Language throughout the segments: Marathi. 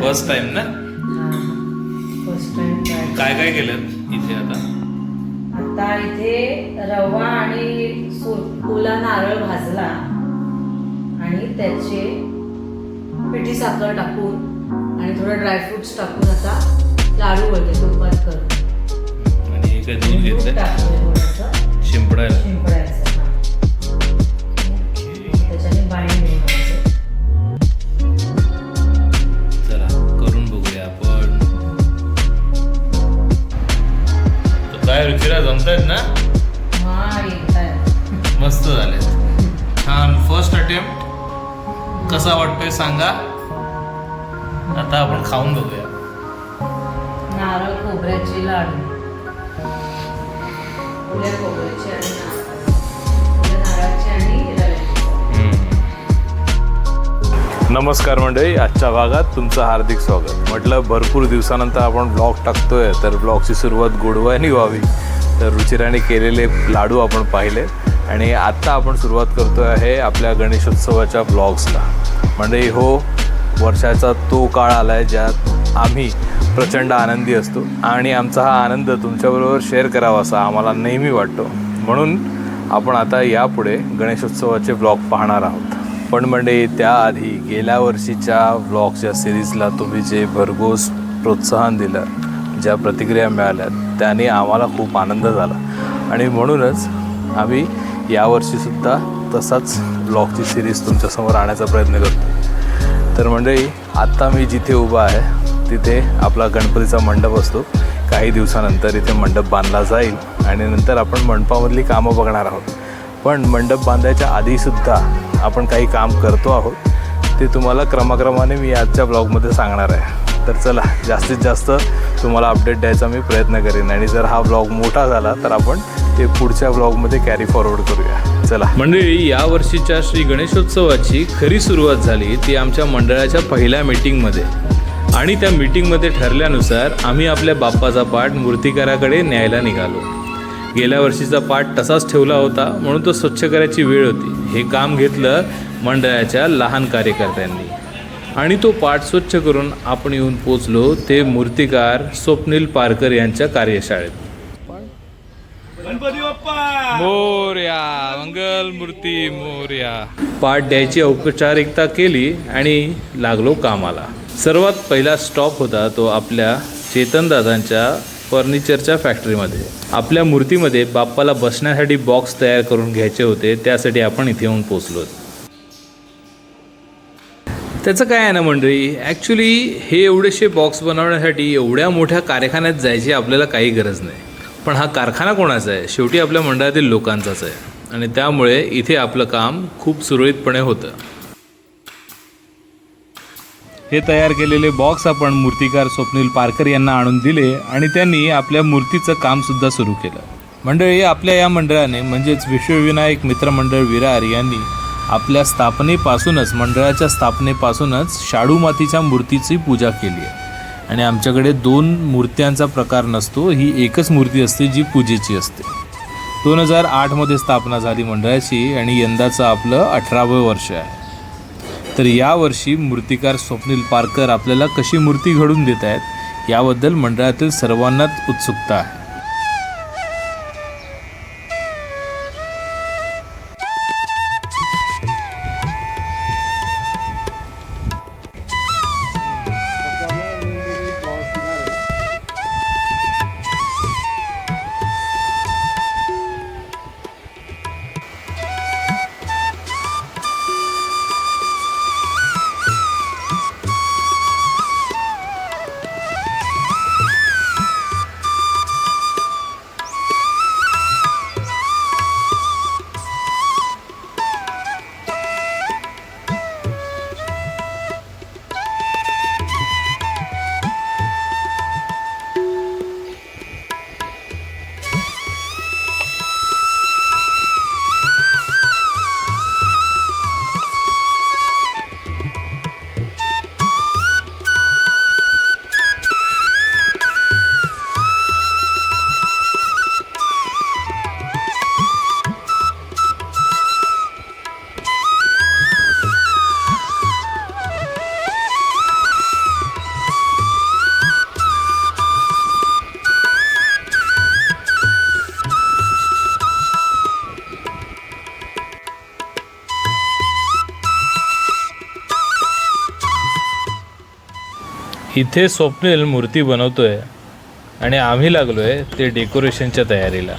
फर्स्ट टाइम ना? फर्स्ट टाइम काय? काय केलं इथे आता? आता इथे रवा आणि ओला नारळ भाजला. आणि त्याचे पिठी साखर टाकून आणि थोडं ड्रायफ्रुट्स टाकून आता लाडू वळले तुपात करून आणि हे थोडंसं. शिंपडायला. फर्स्ट अटेम्प्ट कसा वाटतोय सांगा. आता आपण खाऊन बघूया. नारळ खोबऱ्याचे लाडू. खोबऱ्याचे आणि नारळाचे आणि नमस्कार मंडळी आजच्या भागात तुमचं हार्दिक स्वागत. म्हटलं भरपूर दिवसानंतर आपण ब्लॉग टाकतोय तर ब्लॉगची सुरुवात गोडवानी व्हावी. तर रुचिराने केलेले लाडू आपण पाहिले. आणि आत्ता आपण सुरुवात करतो आहे आपल्या गणेशोत्सवाच्या ब्लॉग्सला म्हणजे हो वर्षाचा तो काळ आला आहे ज्यात आम्ही प्रचंड आनंदी असतो आणि आमचा हा आनंद तुमच्याबरोबर शेअर करावा असा आम्हाला नेहमी वाटतो. म्हणून आपण आता यापुढे गणेशोत्सवाचे ब्लॉग पाहणार आहोत. पण म्हणजे त्याआधी गेल्या वर्षीच्या ब्लॉगच्या सिरीजला तुम्ही जे भरघोस प्रोत्साहन दिलं ज्या प्रतिक्रिया मिळाल्या त्याने आम्हाला खूप आनंद झाला. आणि म्हणूनच आम्ही यावर्षीसुद्धा तसाच ब्लॉगची सिरीज तुमच्यासमोर आणण्याचा प्रयत्न करतो. तर मंडळी आत्ता मी जिथे उभा आहे तिथे आपला गणपतीचा मंडप असतो. काही दिवसानंतर इथे मंडप बांधला जाईल आणि नंतर आपण मंडपामधली कामं बघणार आहोत. पण मंडप बांधायच्या आधीसुद्धा आपण काही काम करतो आहोत. ते तुम्हाला क्रमाक्रमाने मी आजच्या ब्लॉगमध्ये सांगणार आहे. तर चला जास्तीत जास्त तुम्हाला अपडेट द्यायचा मी प्रयत्न करेन. आणि जर हा ब्लॉग मोठा झाला तर आपण ते पुढच्या ब्लॉगमध्ये कॅरी फॉरवर्ड करूया. चला. मंडळी या वर्षीच्या श्री गणेशोत्सवाची खरी सुरुवात झाली ती आमच्या मंडळाच्या पहिल्या मीटिंगमध्ये आणि त्या मीटिंगमध्ये ठरल्यानुसार आम्ही आपल्या बाप्पाचा पाठ मूर्तिकाराकडे न्यायला निघालो. गेल्या वर्षीचा पाठ तसाच ठेवला होता म्हणून तो स्वच्छ करायची वेळ होती. हे काम घेतलं मंडळाच्या लहान कार्यकर्त्यांनी. आणि तो पाठ स्वच्छ करून आपण येऊन पोचलो ते मूर्तिकार स्वप्नील पारकर यांच्या कार्यशाळेत. मोर्या मंगल मूर्ती मोर्या. पाठ द्यायची औपचारिकता केली आणि लागलो कामाला. सर्वात पहिला स्टॉप होता तो आपल्या चेतनदादांच्या फर्निचरच्या फॅक्टरीमध्ये आपल्या मूर्तीमध्ये बाप्पाला बसण्यासाठी बॉक्स तयार करून घ्यायचे होते त्यासाठी आपण इथे येऊन पोचलो त्याचं काय आहे ना मंडळी ॲक्च्युली हे एवढेसे बॉक्स बनवण्यासाठी एवढ्या मोठ्या कारखान्यात जायची आपल्याला काही गरज नाही. पण हा कारखाना कोणाचा आहे? शेवटी आपल्या मंडळातील लोकांचाच आहे. आणि त्यामुळे इथे आपलं काम खूप सुरळीतपणे होतं. हे तयार केलेले बॉक्स आपण मूर्तिकार स्वप्नील पारकर यांना आणून दिले आणि त्यांनी आपल्या मूर्तीचं कामसुद्धा सुरू केलं. मंडळी आपल्या या मंडळाने म्हणजेच विश्वविनायक मित्रमंडळ विरार यांनी आपल्या स्थापनेपासूनच मंडळाच्या स्थापनेपासूनच शाडू मातीच्या मूर्तीची पूजा केली आहे. आणि आमच्याकडे दोन मूर्त्यांचा प्रकार नसतो ही एकच मूर्ती असते जी पूजेची असते. दोन हजार आठमध्ये स्थापना झाली मंडळाची आणि यंदाचं आपलं अठरावं वर्ष आहे. तर यावर्षी मूर्तिकार स्वप्नील पारकर आपल्याला कशी मूर्ती घडून देत आहेत याबद्दल मंडळातील सर्वांनाच उत्सुकता आहे. इथे स्वप्नील मूर्ती बनवतोय आणि आम्ही लागलोय ते डेकोरेशनच्या तयारीला.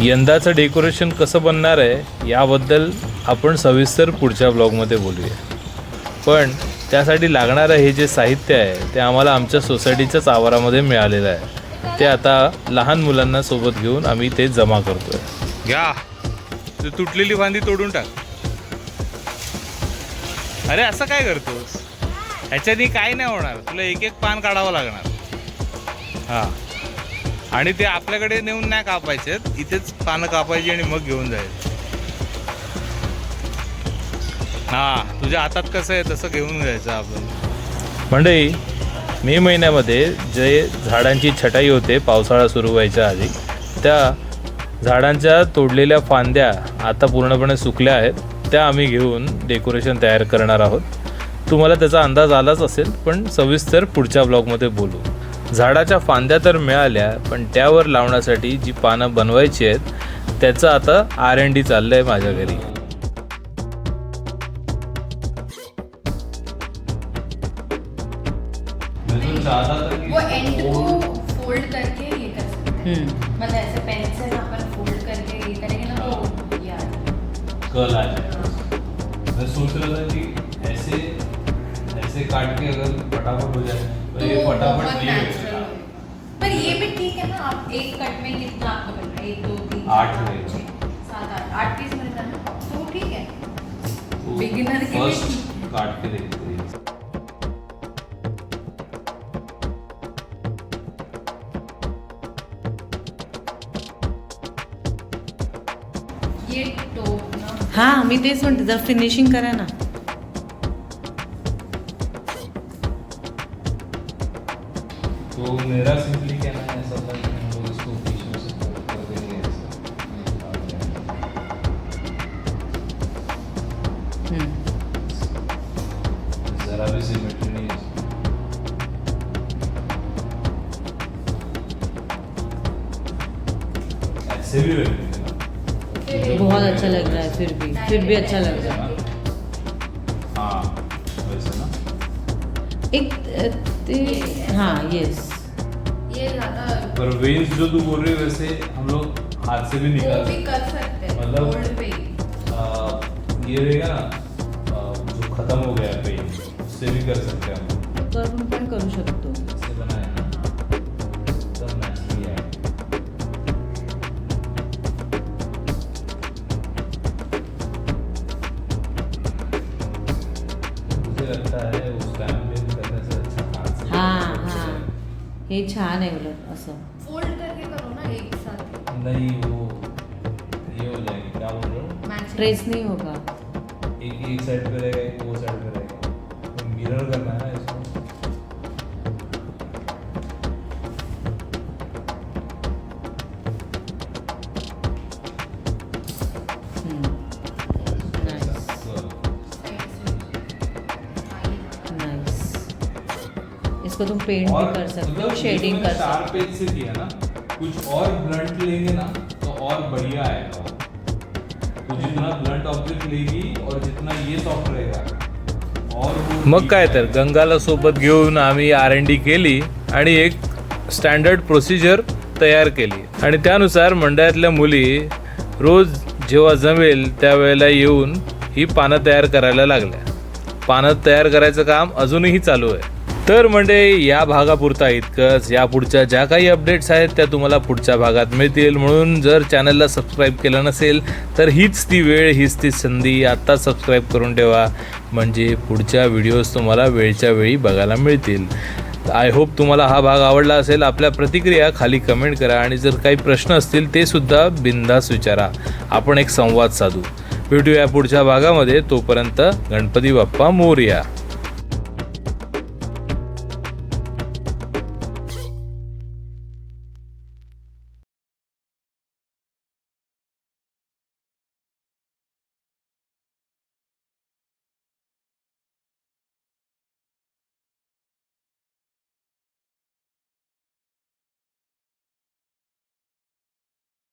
यंदाचं डेकोरेशन कसं बनणार आहे याबद्दल आपण सविस्तर पुढच्या ब्लॉगमध्ये बोलूया. पण त्यासाठी लागणारं हे जे साहित्य आहे ते आम्हाला आमच्या सोसायटीच्याच आवारामध्ये मिळालेलं आहे. ते आता लहान मुलांना सोबत घेऊन आम्ही ते जमा करतोय. घ्या. तुटलेली फांदी तोडून टाक. अरे असं काय करतोस? ह्याच्यानी काय नाही होणार. तुला एक एक पान काढावं लागणार. हां. आणि ते आपल्याकडे नेऊन नाही कापायचे. इथेच पानं कापायची आणि मग घेऊन जायचं. हां तुझ्या हातात कसं आहे तसं घेऊन जायचं आपण. मंडळी मे महिन्यामध्ये जे झाडांची छटाई होते पावसाळा सुरू व्हायच्या आधी त्या झाडांच्या तोडलेल्या फांद्या आता पूर्णपणे सुकल्या आहेत. त्या आम्ही घेऊन डेकोरेशन तयार करणार आहोत. तुम्हाला त्याचा अंदाज आलाच असेल पण सविस्तर पुढच्या ब्लॉगमध्ये बोलू. झाडाच्या फांद्या तर मिळाल्या पण त्यावर लावण्यासाठी जी पानं बनवायची आहेत त्याचं आता आर एन डी चाललं आहे माझ्या घरी. वो एंड को फोल्ड करके ये कर सकते हैं। मतलब ऐसे पेन से ना अपन फोल्ड करके ये करेंगे ना तो ये आ जाएगा। कल आ जाए मैं सोच रहा था कि ऐसे ऐसे काट के अगर फटाफट हो जाए तो ये तो फटाफट नहीं होगा। पर ये भी ठीक है ना आप एक कट में कितना आपको बनना है? एक दो तीन आठ। छः, सात आठ। आठ पीस मिलता है? तो ठीक है। तो Beginner के लिए first काट के देखते हैं ये टोप ना। हा मी तेच म्हणते जर फिनिशिंग करा ना। तो मेरा सिंपली कहना है ऐसा था कि हम लोग इसको पीछे से फोल्ड कर देंगे. जरा भी सिमेट्री नहीं है। ऐसे भी ना बहुत अच्छा लग रहा है फिर भी फिर भी अच्छा लग रहा है हाँ वैसे ना एक अ, ते हाँ येस ये ज़्यादा पर वेन्स जो तू बोल रही है वैसे हम लोग हाथ से भी वो निकाल भी कर सकते हैं मतलब- फोल्ड पे ही। आ, ये रहेगा ना जो खत्म हो गया पेन उससे भी कर सकते हैं हम लोग। करून पण करू शकतो इससे बनाया ना। एकदम naturally है। मुझे लगता है हे छान आहे उलट असं फोल्ड करके करो ना एक साथ। नहीं वो ये हो जाएगी क्या बोल रहे हो? मैच ट्रेस नहीं होगा। एक एक साइड पे रहेगा एक वो साइड पे रहेगा। मिरर करना है ना इसको। इसको तुम पेंट भी कर सकते हो शेडिंग कर सकते शार्प पेज से किया ना कुछ और ब्लंट लेंगे ना तो और बढ़िया आएगा। तो जितना ब्लंट ऑब्जेक्ट लेगी और जितना ये सॉफ्ट रहेगा और मग काय तर गंगाला सोबत घेऊन आम्ही आर एन डी केली आणि एक स्टँडर्ड प्रोसिजर तयार केली. आणि त्यानुसार मंडळातल्या मुली रोज जेव्हा जमेल त्यावेळेला येऊन ही पानं तयार करायला लागल्या. पानं तयार करायचं काम अजूनही चालू आहे. तर म्हणजे या भागापुरता इतकंच. या पुढच्या ज्या काही अपडेट्स आहेत त्या तुम्हाला पुढच्या भागात मिळतील. म्हणून जर चॅनलला सबस्क्राईब केलं नसेल तर हीच ती वेळ हीच ती संधी आत्ता सबस्क्राईब करून ठेवा. म्हणजे पुढच्या व्हिडिओज तुम्हाला वेळच्या वेळी बघायला मिळतील. आय होप तुम्हाला हा भाग आवडला असेल. आपल्या प्रतिक्रिया खाली कमेंट करा आणि जर काही प्रश्न असतील ते सुद्धा बिंदास विचारा. आपण एक संवाद साधू. भेटूया पुढच्या भागामध्ये. तोपर्यंत गणपती बाप्पा मोरया.